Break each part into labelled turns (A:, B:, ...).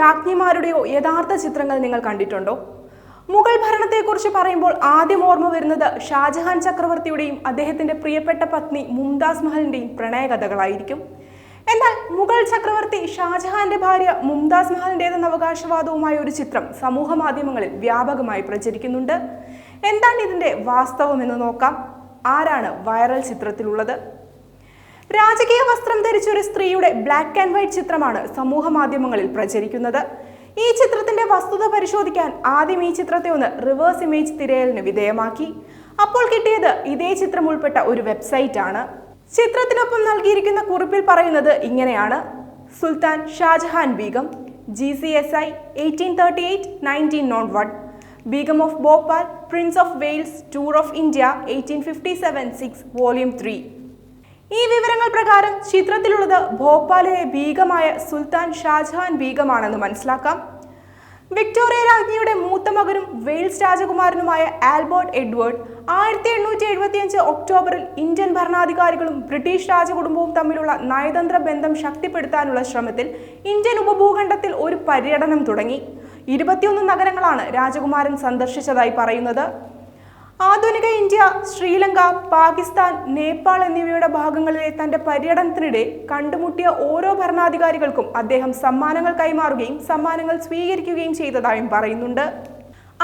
A: രാജ്ഞിമാരുടെയോ യഥാർത്ഥ ചിത്രങ്ങൾ നിങ്ങൾ കണ്ടിട്ടുണ്ടോ? മുഗൾ ഭരണത്തെക്കുറിച്ച് പറയുമ്പോൾ ആദ്യം ഓർമ്മ വരുന്നത് ഷാജഹാൻ ചക്രവർത്തിയുടെയും അദ്ദേഹത്തിന്റെ പ്രിയപ്പെട്ട പത്നി മുംതാസ് മഹലിന്റെയും പ്രണയകഥകളായിരിക്കും. എന്നാൽ മുഗൾ ചക്രവർത്തി ഷാജഹാന്റെ ഭാര്യ മുംതാസ് മഹലിന്റെതെന്ന അവകാശവാദവുമായ ഒരു ചിത്രം സമൂഹ മാധ്യമങ്ങളിൽ വ്യാപകമായി പ്രചരിക്കുന്നുണ്ട്. എന്താണ് ഇതിന്റെ വാസ്തവം എന്ന് നോക്കാം. ആരാണ് വൈറൽ ചിത്രത്തിലുള്ളത്? രാജകീയ വസ്ത്രം ധരിച്ച ഒരു സ്ത്രീയുടെ ബ്ലാക്ക് ആൻഡ് വൈറ്റ് ചിത്രമാണ് സമൂഹ മാധ്യമങ്ങളിൽ പ്രചരിക്കുന്നത്. ഈ ചിത്രത്തിന്റെ വസ്തുത പരിശോധിക്കാൻ ആദ്യം ഈ ചിത്രത്തെ ഒന്ന് റിവേഴ്സ് ഇമേജ് തിരയലിന് വിധേയമാക്കി. അപ്പോൾ കിട്ടിയത് ഇതേ ചിത്രം ഉൾപ്പെട്ട ഒരു വെബ്സൈറ്റ് ആണ്. ചിത്രത്തിനൊപ്പം നൽകിയിരിക്കുന്ന കുറിപ്പിൽ പറയുന്നത് ഇങ്ങനെയാണ്. Sultan Shahjahan Begum G C S I eighteen thirty eight nineteen nought one Begum of Bhopal prince of Wales tour of India eighteen fifty seven six volume three ഈ വിവരങ്ങൾ പ്രകാരം ചിത്രത്തിലുള്ളത് ഭോപ്പാലിലെ ബീഗമായ സുൽത്താൻ ഷാജഹാൻ ബീഗമാണെന്ന് മനസ്സിലാക്കാം. വിക്ടോറിയ രാജ്ഞിയുടെ മൂത്ത മകനും വെയിൽസ് രാജകുമാരനുമായ ആൽബർട്ട് എഡ്വേർഡ് ആയിരത്തി എണ്ണൂറ്റി എഴുപത്തിയഞ്ച് ഒക്ടോബറിൽ ഇന്ത്യൻ ഭരണാധികാരികളും ബ്രിട്ടീഷ് രാജകുടുംബവും തമ്മിലുള്ള നയതന്ത്ര ബന്ധം ശക്തിപ്പെടുത്താനുള്ള ശ്രമത്തിൽ ഇന്ത്യൻ ഉപഭൂഖണ്ഡത്തിൽ ഒരു പര്യടനം തുടങ്ങി. ഇരുപത്തിയൊന്ന് നഗരങ്ങളാണ് രാജകുമാരൻ സന്ദർശിച്ചതായി പറയുന്നത്. ആധുനിക ഇന്ത്യ ശ്രീലങ്ക പാകിസ്ഥാൻ നേപ്പാൾ എന്നിവയുടെ ഭാഗങ്ങളിലെ തന്റെ പര്യടനത്തിനിടെ കണ്ടുമുട്ടിയ ഓരോ ഭരണാധികാരികൾക്കും അദ്ദേഹം സമ്മാനങ്ങൾ കൈമാറുകയും സമ്മാനങ്ങൾ സ്വീകരിക്കുകയും ചെയ്തതായും പറയുന്നുണ്ട്.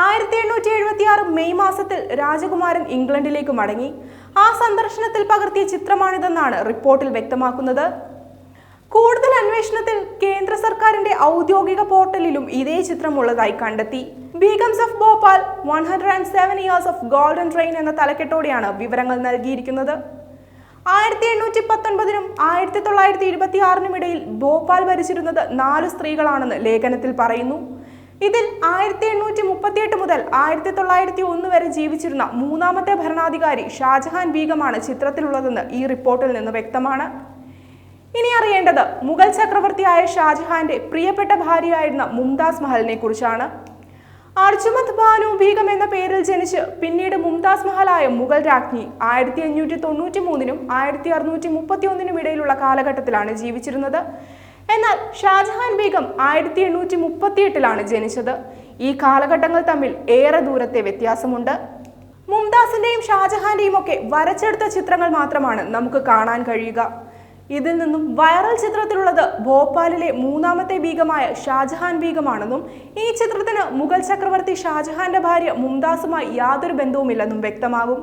A: ആയിരത്തി എണ്ണൂറ്റി എഴുപത്തി ആറ് മെയ് മാസത്തിൽ രാജകുമാരൻ ഇംഗ്ലണ്ടിലേക്ക് മടങ്ങി. ആ സന്ദർശനത്തിൽ പകർത്തിയ ചിത്രമാണിതെന്നാണ് റിപ്പോർട്ടിൽ വ്യക്തമാക്കുന്നത്. കൂടുതൽ അന്വേഷണത്തിൽ കേന്ദ്ര സർക്കാരിന്റെ ഔദ്യോഗിക പോർട്ടലിലും ഇതേ ചിത്രം ഉള്ളതായി കണ്ടെത്തി. Begums of Bhopal one hundred and seven years of golden train എന്ന തലക്കെട്ടോടെയാണ് വിവരങ്ങൾ നൽകിയിരിക്കുന്നത്. ആയിരത്തി എണ്ണൂറ്റി പത്തൊൻപതിനും ആയിരത്തി തൊള്ളായിരത്തി ഇരുപത്തി ആറിനും ഇടയിൽ ഭോപ്പാൽ ഭരിച്ചിരുന്നത് നാല് സ്ത്രീകളാണെന്ന് ലേഖനത്തിൽ പറയുന്നു. ഇതിൽ ആയിരത്തി എണ്ണൂറ്റി മുപ്പത്തിയെട്ട് മുതൽ ആയിരത്തി തൊള്ളായിരത്തി ഒന്ന് വരെ ജീവിച്ചിരുന്ന മൂന്നാമത്തെ ഭരണാധികാരി ഷാജഹാൻ ബീഗമാണ് ചിത്രത്തിലുള്ളതെന്ന് ഈ റിപ്പോർട്ടിൽ നിന്ന് വ്യക്തമാണ്. ഇനി അറിയേണ്ടത് മുഗൾ ചക്രവർത്തിയായ ഷാജഹാന്റെ പ്രിയപ്പെട്ട ഭാര്യയായിരുന്ന മുംതാസ് മഹലിനെ കുറിച്ചാണ് അർജുമത് ബാനു ബീഗം എന്ന പേരിൽ ജനിച്ച് പിന്നീട് മുംതാസ് മഹലായ മുഗൾ രാജ്ഞി ആയിരത്തി അഞ്ഞൂറ്റി തൊണ്ണൂറ്റി മൂന്നിനും ആയിരത്തി അറുന്നൂറ്റി മുപ്പത്തി ഒന്നിനും ഇടയിലുള്ള കാലഘട്ടത്തിലാണ് ജീവിച്ചിരുന്നത്. എന്നാൽ ഷാജഹാൻ ബീഗം ആയിരത്തി എണ്ണൂറ്റി മുപ്പത്തിയെട്ടിലാണ് ജനിച്ചത്. ഈ കാലഘട്ടങ്ങൾ തമ്മിൽ ഏറെ ദൂരത്തെ വ്യത്യാസമുണ്ട്. മുംതാസിന്റെയും ഷാജഹാന്റെയും ഒക്കെ വരച്ചെടുത്ത ചിത്രങ്ങൾ മാത്രമാണ് നമുക്ക് കാണാൻ കഴിയുക. ഇതിൽ നിന്നും വൈറൽ ചിത്രത്തിലുള്ളത് ഭോപ്പാലിലെ മൂന്നാമത്തെ ബീഗമായ ഷാജഹാൻ ബീഗമാണെന്നും ഈ ചിത്രത്തിന് മുഗൾ ചക്രവർത്തി ഷാജഹാന്റെ ഭാര്യ മുംതാസുമായി യാതൊരു ബന്ധവുമില്ലെന്നും വ്യക്തമാകും.